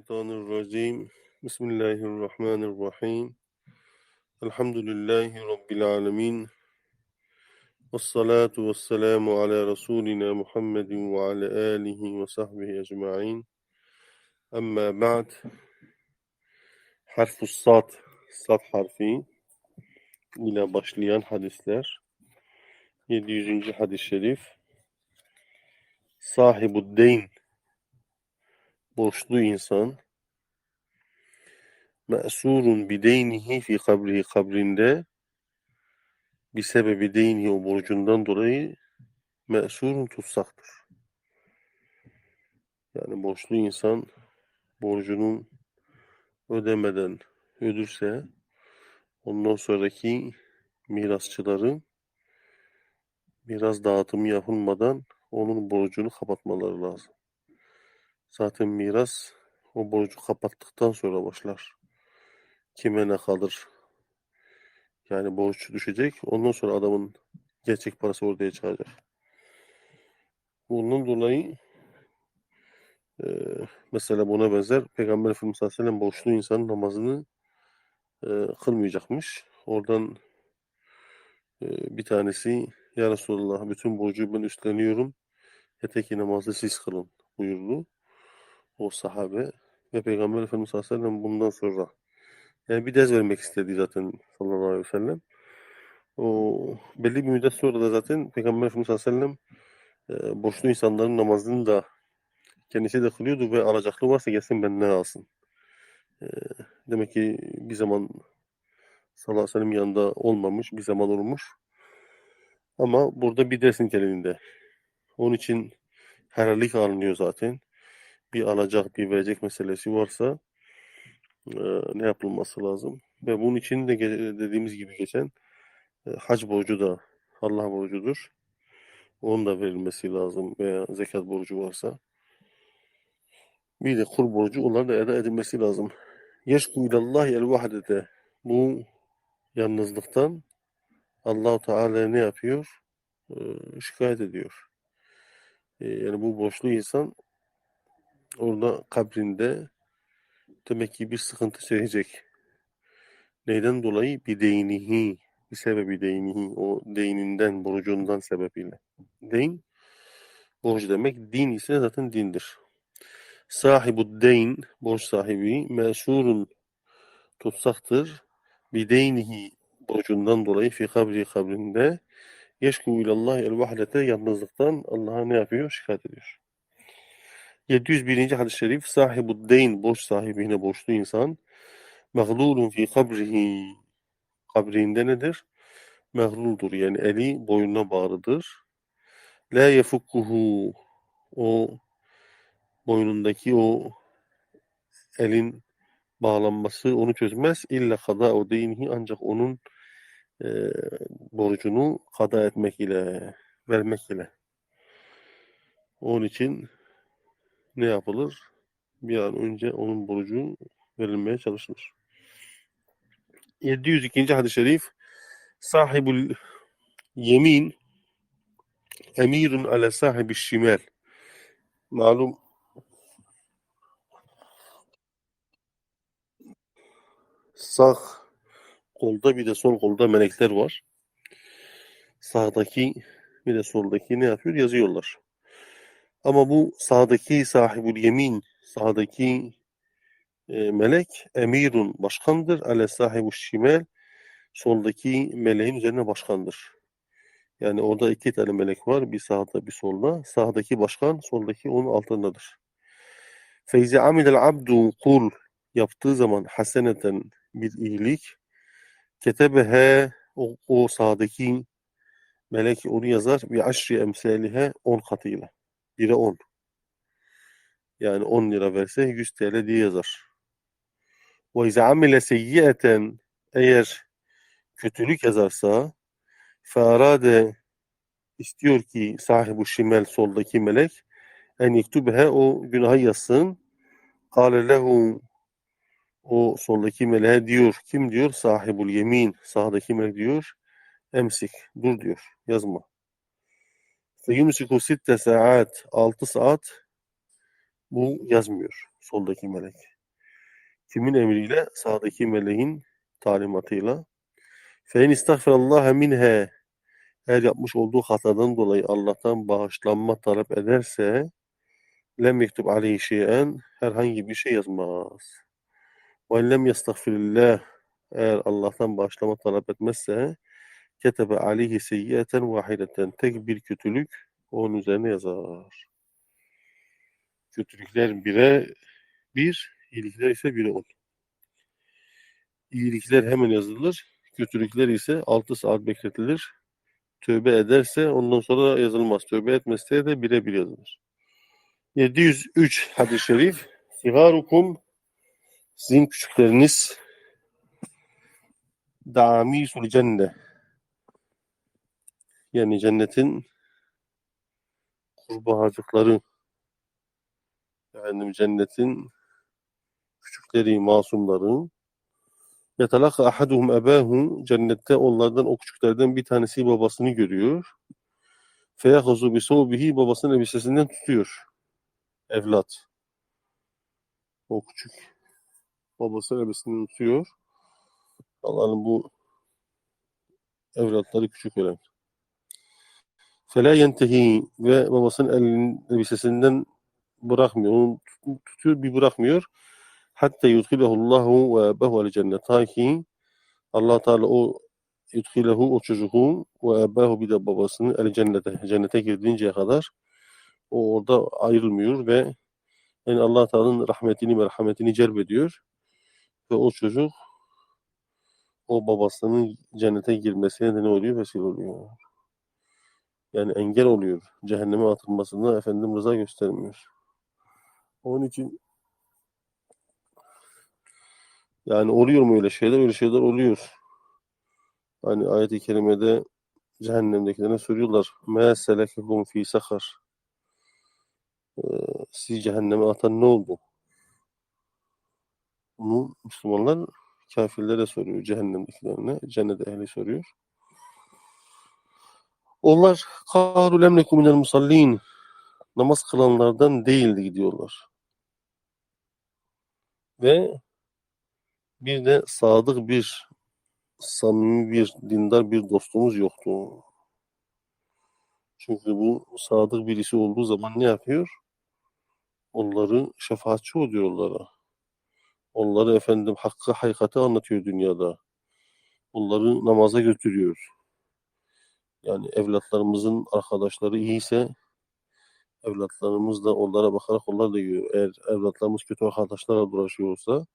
الشيطان الرجيم. بسم الله الرحمن الرحيم. الحمد لله رب العالمين. والصلاة والسلام على رسولنا محمد وعلى آله وصحبه أجمعين. أما بعد حرف الصاد صاد harfi ile başlayan hadisler. 700. hadis-i şerif. Sahibu deyn borçlu insan me'surun bideynihi fi kabrihi kabrinde bir sebebi deynihi o borcundan dolayı me'surun tutsaktır. Yani borçlu insan borcunun ödemeden ölürse ondan sonraki mirasçıların miras dağıtımı yapılmadan onun borcunu kapatmaları lazım. Zaten miras o borcu kapattıktan sonra başlar. Kime ne kalır? Yani borç düşecek. Ondan sonra adamın gerçek parası ortaya çıkacak. Bundan dolayı e, mesela buna benzer Peygamber Efendimiz sallallahu aleyhi ve sellem borçlu insanın namazını e, kılmayacakmış. Oradan e, bir tanesi Ya Resulallah bütün borcu ben üstleniyorum. Yeter namazı siz kılın buyurdu o sahabe ve Peygamber Efendimiz sallallahu bundan sonra yani bir ders vermek istedi zaten sallallahu aleyhi ve sellem. O belli bir müddet sonra da zaten Peygamber Efendimiz sallallahu e, borçlu insanların namazını da kendisi de kılıyordu ve alacaklı varsa gelsin benden alsın. E, demek ki bir zaman sallallahu aleyhi ve sellem yanında olmamış, bir zaman olmuş. Ama burada bir ders niteliğinde. Onun için herhallik alınıyor zaten bir alacak bir verecek meselesi varsa e, ne yapılması lazım? Ve bunun için de dediğimiz gibi geçen e, hac borcu da Allah borcudur. Onun da verilmesi lazım veya zekat borcu varsa. Bir de kur borcu onlar da eda edilmesi lazım. Yeşku ilallahi el vahdete. Bu yalnızlıktan Allahu Teala ne yapıyor? Ee, şikayet ediyor. Ee, yani bu borçlu insan orada kabrinde demek ki bir sıkıntı çekecek. Neyden dolayı? Bir deynihi, bir sebebi deynihi, o deyninden, borcundan sebebiyle. Deyn, borç demek. Din ise zaten dindir. Sahibu deyn, borç sahibi, mesurun tutsaktır. Bir deynihi, borcundan dolayı fi kabri kabrinde yeşku ilallah el vahdete yalnızlıktan Allah'a ne yapıyor? Şikayet ediyor. 701. hadis-i şerif sahibu deyn borç sahibine borçlu insan mağlulun fi kabrihi kabrinde nedir? Mağluldur yani eli boynuna bağlıdır. La yefukkuhu o boynundaki o elin bağlanması onu çözmez. İlla kada o deynihi ancak onun e, borcunu kada etmek ile vermek ile. Onun için ne yapılır? Bir an önce onun borcu verilmeye çalışılır. 702. hadis-i şerif Sahibul yemin emirun ala sahibi şimal malum sağ kolda bir de sol kolda melekler var. Sağdaki bir de soldaki ne yapıyor? Yazıyorlar. Ama bu sağdaki sahibul yemin, sağdaki e, melek emirun başkandır. Ale sahibu şimel soldaki meleğin üzerine başkandır. Yani orada iki tane melek var. Bir sağda bir solda. Sağdaki başkan, soldaki onun altındadır. Feyzi amidel abdu kul yaptığı zaman haseneten bir iyilik ketebehe o, o sağdaki melek onu yazar bir aşri emsalihe on katıyla. 1'e 10. Yani 10 lira verse 100 TL diye yazar. Ve izâ amile seyyiyeten eğer kötülük yazarsa fearade istiyor ki sahibu şimel soldaki melek en yektubhe o günahı yazsın. Kâle lehu o soldaki meleğe diyor. Kim diyor? Sahibul yemin. Sağdaki melek diyor. Emsik. Dur diyor. Yazma. Feyumsiku sitte saat 6 saat bu yazmıyor. Soldaki melek. Kimin emriyle? Sağdaki meleğin talimatıyla. Fein istagfirallah minhe eğer yapmış olduğu hatadan dolayı Allah'tan bağışlanma talep ederse lem yektub aleyhi şeyen herhangi bir şey yazmaz. Ve lem yestagfirillah eğer Allah'tan bağışlama talep etmezse ketebe aleyhi seyyiyeten vahideten tek bir kötülük onun üzerine yazar. Kötülükler bire bir, iyilikler ise bire on. İyilikler hemen yazılır, kötülükler ise altı saat bekletilir. Tövbe ederse ondan sonra yazılmaz. Tövbe etmezse de bire bir yazılır. 703 hadis-i şerif. Sigarukum sizin küçükleriniz damisul cenne yani cennetin kurbağacıkları efendim cennetin küçükleri, masumları yetalaka ahaduhum ebahu cennette onlardan o küçüklerden bir tanesi babasını görüyor. Feyahuzu bi soğbihi babasının elbisesinden tutuyor. Evlat. O küçük babasının elbisesinden tutuyor. Allah'ın bu evlatları küçük olan. Fela yentehi ve babasının elinin elbisesinden bırakmıyor. Onu tutuyor bir bırakmıyor. Hatta yudhilehullahu ve ebehu el cennet. Ta ki allah Teala o yudhilehu o çocuğu ve ebehu bir de babasını el cennete, cennete girdiğinceye kadar o orada ayrılmıyor ve yani allah Teala'nın rahmetini merhametini celbediyor ve o çocuk o babasının cennete girmesine de ne oluyor? Vesile oluyor. Yani engel oluyor. Cehenneme atılmasına Efendim rıza göstermiyor. Onun için yani oluyor mu öyle şeyler? Öyle şeyler oluyor. Hani ayet-i kerimede cehennemdekilerine soruyorlar. مَا سَلَكَكُمْ ف۪ي سَخَرٍ ee, Sizi cehenneme atan ne oldu? Bunu Müslümanlar kafirlere soruyor. Cehennemdekilerine. Cennet ehli soruyor. Onlar kâlu lem minel musallin namaz kılanlardan değildi diyorlar. Ve bir de sadık bir samimi bir dindar bir dostumuz yoktu. Çünkü bu sadık birisi olduğu zaman ne yapıyor? Onları şefaatçi oluyor onlara. Onları efendim hakkı hakikati anlatıyor dünyada. Onları namaza götürüyor. Yani evlatlarımızın arkadaşları iyiyse evlatlarımız da onlara bakarak onlar da yiyor. Eğer evlatlarımız kötü arkadaşlarla dolaşıyorsa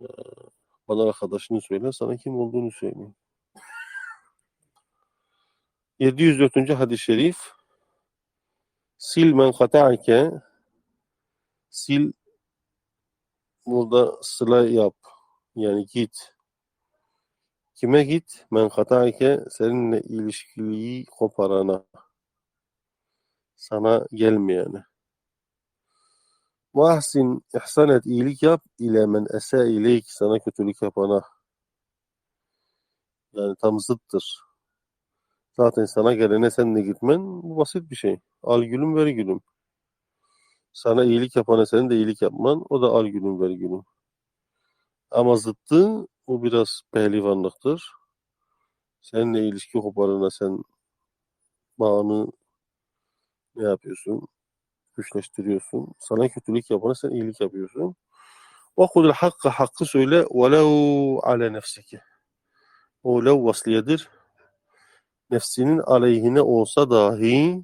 e, bana arkadaşını söyle, sana kim olduğunu söyleyeyim. 704. hadis-i şerif Sil men kata'ike Sil burada sıla yap. Yani git. Kime git? Men kata'ike seninle ilişkiliği koparana. Sana gelmeyene. Vahsin ihsan et iyilik yap ile men ese ileyk sana kötülük yapana. Yani tam zıttır. Zaten sana gelene sen de gitmen bu basit bir şey. Al gülüm ver gülüm. Sana iyilik yapana senin de iyilik yapman o da al gülüm ver gülüm. Ama zıttı bu biraz pehlivanlıktır. Seninle ilişki koparana sen bağını ne yapıyorsun? Güçleştiriyorsun. Sana kötülük yapana sen iyilik yapıyorsun. وَقُلُ الْحَقَّ Hakkı söyle وَلَوْ عَلَى نَفْسِكَ O lev vasliyedir. Nefsinin aleyhine olsa dahi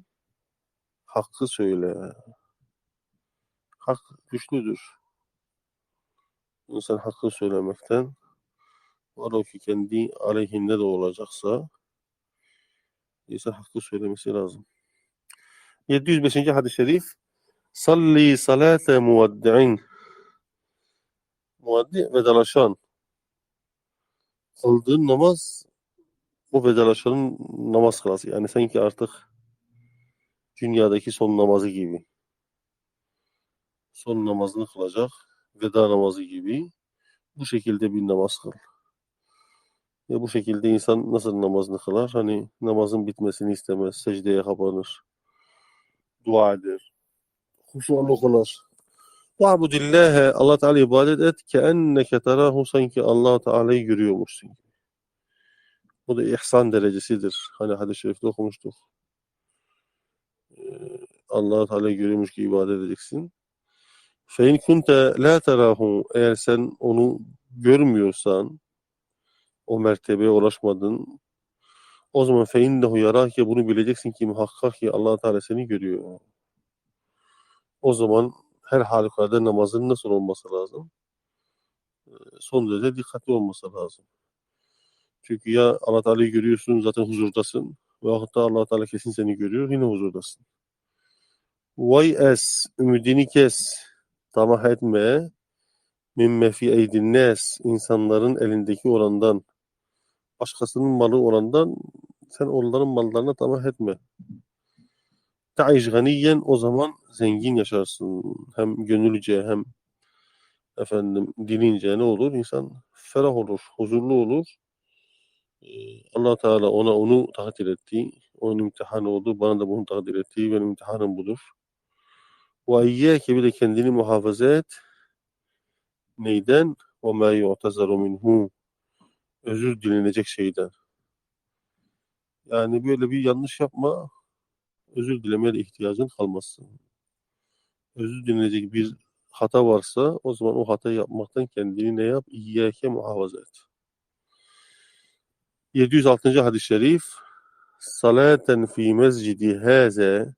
hakkı söyle. Hak güçlüdür. İnsan hakkı söylemekten var ki kendi aleyhinde de olacaksa insan hakkı söylemesi lazım. 705. hadis-i şerif Salli salate muveddi'in Muaddi vedalaşan kıldığın namaz o vedalaşanın namaz kılası. Yani sanki artık dünyadaki son namazı gibi. Son namazını kılacak veda namazı gibi bu şekilde bir namaz kıl. Ve bu şekilde insan nasıl namazını kılar? Hani namazın bitmesini istemez, secdeye kapanır, dua eder, huşuarlı kılar. Ta'budillâhe Allah Teala ibadet et ke enneke terahu sanki Allah Teala'yı görüyormuşsun. Bu da ihsan derecesidir. Hani hadis-i şerifte okumuştuk. Ee, Allah Teala'yı görüyormuş gibi ibadet edeceksin. Fe in kunte la terahu eğer sen onu görmüyorsan o mertebeye ulaşmadın o zaman fe innehu yarake bunu bileceksin ki muhakkak ki Allah Teala seni görüyor. O zaman her halükarda namazın nasıl olması lazım? Ee, Son derece dikkatli olması lazım. Çünkü ya Allah Teala'yı görüyorsun zaten huzurdasın veyahut da Allah Teala kesin seni görüyor yine huzurdasın. Vay es, ümidini kes, tamah etme, mimme fi eydin nes, insanların elindeki olandan, başkasının malı olandan sen onların mallarına tamah etme. Ta'iş ganiyen o zaman zengin yaşarsın. Hem gönülce hem efendim dilince ne olur? İnsan ferah olur, huzurlu olur. Ee, allah Teala ona onu takdir etti. Onun imtihanı oldu. Bana da bunu takdir etti. Benim imtihanım budur. Ve iyyâke bir de kendini muhafaza et. Neyden? O mâ yu'tazaru minhu. Özür dilenecek şeyden. Yani böyle bir yanlış yapma. Özür dilemeye ihtiyacın kalmazsın. Özür dilenecek bir hata varsa o zaman o hatayı yapmaktan kendini ne yap? İyyâke muhafaza et. 706. hadis-i şerif Salaten fi mescidi haze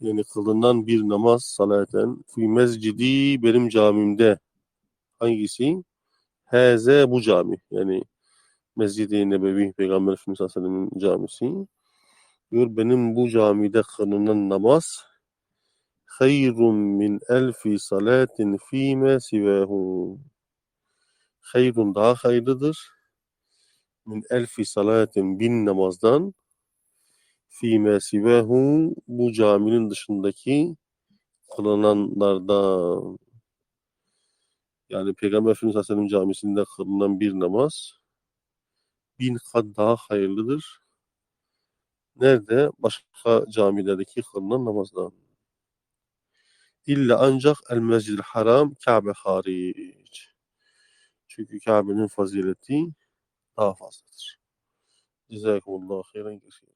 yani kılınan bir namaz salaten fi mescidi benim camimde hangisi? Haze bu cami. Yani Mescid-i Nebevi Peygamber Efendimiz Aleyhisselam'ın camisi. Diyor benim bu camide kılınan namaz hayrun min elfi salatin fîme sivahu. Hayrun daha hayırlıdır. Min elfi salatin bin namazdan fîme sivahu bu caminin dışındaki kılınanlardan yani Peygamber Efendimiz Aleyhisselam camisinde kılınan bir namaz bin kat daha hayırlıdır. Nerede? Başka camilerdeki kılınan namazdan. İlla ancak el mescid haram Kabe hariç. Çünkü Kabe'nin fazileti daha fazladır. Cezakumullahu hayran kesiren.